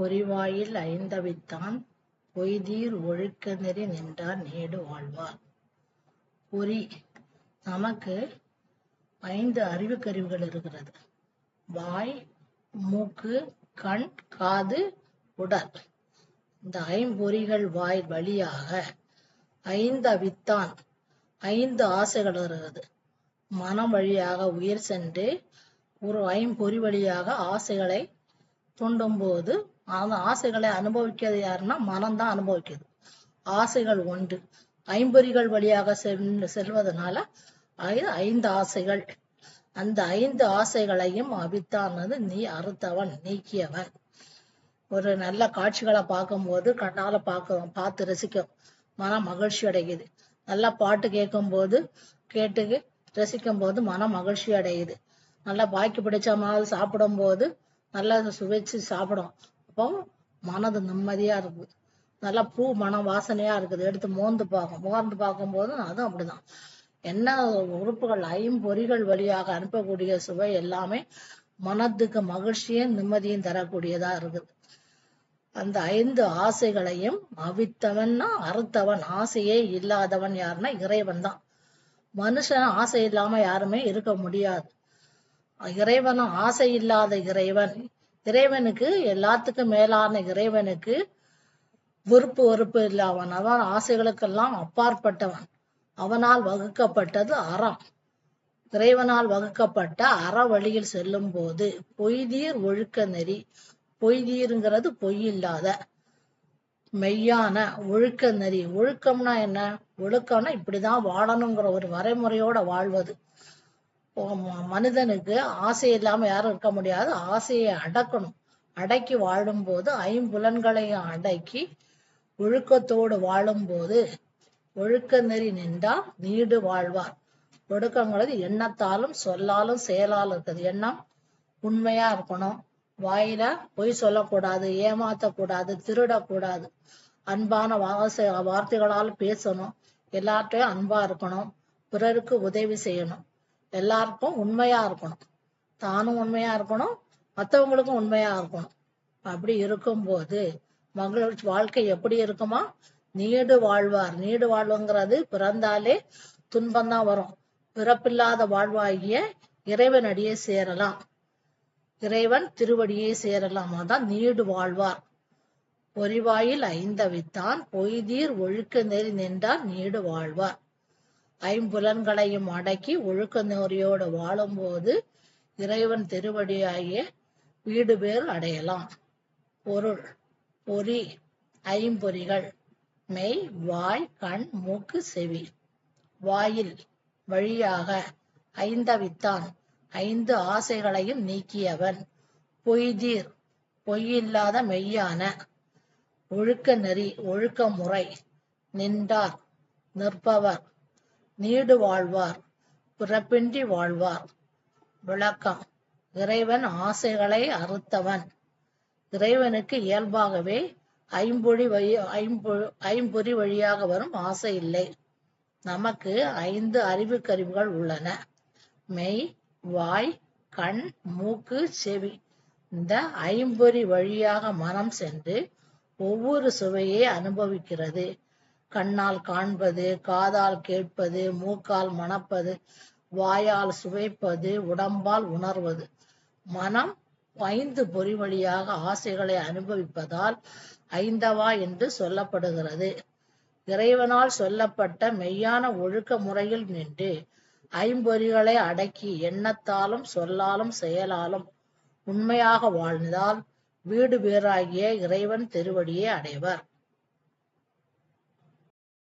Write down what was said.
பொறிவாயில் ஐந்தவித்தான் பொய்தீர் ஒழுக்க நெறி நின்றார் நேடு வாழ்வார். பொறி நமக்கு ஐந்து அறிவுக்கருவிகள் இருக்கிறது. வாய் மூக்கு கண் காது உடல். இந்த ஐம்பொறிகள் வாய் வழியாக ஐந்து அவித்தான் ஐந்து ஆசைகள் இருக்கிறது. மனம் வழியாக உயிர் சென்று ஒரு ஐம்பொறி வழியாக ஆசைகளை தூண்டும் போது அந்த ஆசைகளை அனுபவிக்கிறது யாருன்னா மனம்தான் அனுபவிக்குது. ஆசைகள் ஒன்று ஐம்பொறிகள் வழியாக செல்வதனால ஐந்து ஆசைகள். அந்த ஐந்து ஆசைகளையும் அவித்தானது நீ அறுத்தவன் நீக்கியவன். ஒரு நல்ல காட்சிகளை பார்க்கும்போது கண்ணால பார்க்க பார்த்து ரசிக்கும். மனம் மகிழ்ச்சி அடையுது. நல்ல பாட்டு கேட்கும்போது கேட்டு ரசிக்கும் போது மனம் மகிழ்ச்சி அடையுது. நல்லா பாய்க்கு பிடிச்ச மாதிரி சாப்பிடும்போது நல்லா சுவைச்சு சாப்பிடும். அப்போ மனது நிம்மதியா இருக்கு. நல்லா பூ மனம் வாசனையா இருக்குது. எடுத்து மோந்து பார்க்கும். முகர்ந்து பார்க்கும்போது அதுவும் அப்படிதான். என்ன உறுப்புகள் ஐம்பொறிகள் வழியாக அனுப்பக்கூடிய சுவை எல்லாமே மனதுக்கு மகிழ்ச்சியும் நிம்மதியும் தரக்கூடியதா இருக்குது. அந்த ஐந்து ஆசைகளையும் அவித்தவன்னா அறுத்தவன். ஆசையே இல்லாதவன் யாருன்னா இறைவன் தான் மனுஷன் ஆசை இல்லாம யாருமே இருக்க முடியாது. இறைவனும் ஆசை இல்லாத இறைவன். இறைவனுக்கு எல்லாத்துக்கும் மேலான இறைவனுக்கு விருப்பு வெறுப்பு இல்லாதவன். அவன் ஆசைகளுக்கெல்லாம் அப்பாற்பட்டவன். அவனால் வகுக்கப்பட்டது அறம். இறைவனால் வகுக்கப்பட்ட அற வழியில் செல்லும் போது பொய்தீர் ஒழுக்க நெறி. பொய்தீருங்கிறது பொய் இல்லாத மெய்யான ஒழுக்க நெறி. ஒழுக்கம்னா என்ன? ஒழுக்கம்னா இப்படிதான் வாழணுங்கிற ஒரு வரைமுறையோட வாழ்வது. மனிதனுக்கு ஆசை இல்லாம யாரும் இருக்க முடியாது. ஆசையை அடக்கணும். அடக்கி வாழும்போது ஐம்புலன்களையும் அடக்கி ஒழுக்கத்தோடு வாழும்போது ஒழுக்க நெறி நின்றால் நீடு வாழ்வார். ஒழுக்கங்கிறது எண்ணத்தாலும் சொல்லாலும் செயலாலும் இருக்குது. எண்ணம் உண்மையா இருக்கணும். வாயில பொய் சொல்லக்கூடாது ஏமாத்தக்கூடாது திருடக்கூடாது. அன்பான வாச வார்த்தைகளால் பேசணும். எல்லார்ட்டையும் அன்பா இருக்கணும். பிறருக்கு உதவி செய்யணும். எல்லாருக்கும் உண்மையா இருக்கணும். தானும் உண்மையா இருக்கணும் மத்தவங்களுக்கும் உண்மையா இருக்கணும். அப்படி இருக்கும்போது மகிழ்ச்சி வாழ்க்கை எப்படி இருக்குமா? நீடு வாழ்வார். நீடு வாழ்வுங்கிறது பிறந்தாலே துன்பம்தான் வரும். பிறப்பில்லாத வாழ்வாகிய இறைவன் அடியே சேரலாம். இறைவன் திருவடியே சேரலாம். அதான் நீடு வாழ்வார். பொறிவாயில் ஐந்தவித்தான் பொய்தீர் ஒழுக்க நெறி நின்றார் நீடு வாழ்வார். ஐம்புலன்களையும் அடக்கி ஒழுக்க நெறியோடு வாழும்போது இறைவன் திருவடியாகிய வீடு பேர் அடையலாம். பொருள் பொறி ஐம்பொறிகள் மெய் வாய் கண் மூக்கு செவி. வாயில் வழியாக ஐந்தவித்தான் ஐந்து ஆசைகளையும் நீக்கியவன். பொய்தீர் பொய்யில்லாத மெய்யான. ஒழுக்க நெறி ஒழுக்க முறை நின்றார் நிற்பவர். நீடு வாழ்வார் பிறப்பின்றி வாழ்வார். விளக்கம். இறைவன் ஆசைகளை அறுத்தவன். இறைவனுக்கு இயல்பாகவே ஐம்பொழி வழி ஐம்பொ ஐம்பொறி வழியாக வரும் ஆசை இல்லை. நமக்கு ஐந்து அறிவு கருவிகள் உள்ளன. மெய் வாய் கண் மூக்கு செவி. இந்த ஐம்பொறி வழியாக மனம் சென்று ஒவ்வொரு சுவையை அனுபவிக்கிறது. கண்ணால் காண்பது காதால் கேட்பது மூக்கால் மணப்பது வாயால் சுவைப்பது உடம்பால் உணர்வது. மனம் ஐந்து பொறி வழியாக ஆசைகளை அனுபவிப்பதால் ஐந்தவா என்று சொல்லப்படுகிறது. இறைவனால் சொல்லப்பட்ட மெய்யான ஒழுக்க முறையில் நின்று ஐம்பொறிகளை அடக்கி எண்ணத்தாலும் சொல்லாலும் செயலாலும் உண்மையாக வாழ்ந்தால் வீடு பேராகிய இறைவன் திருவடியை அடைவர்.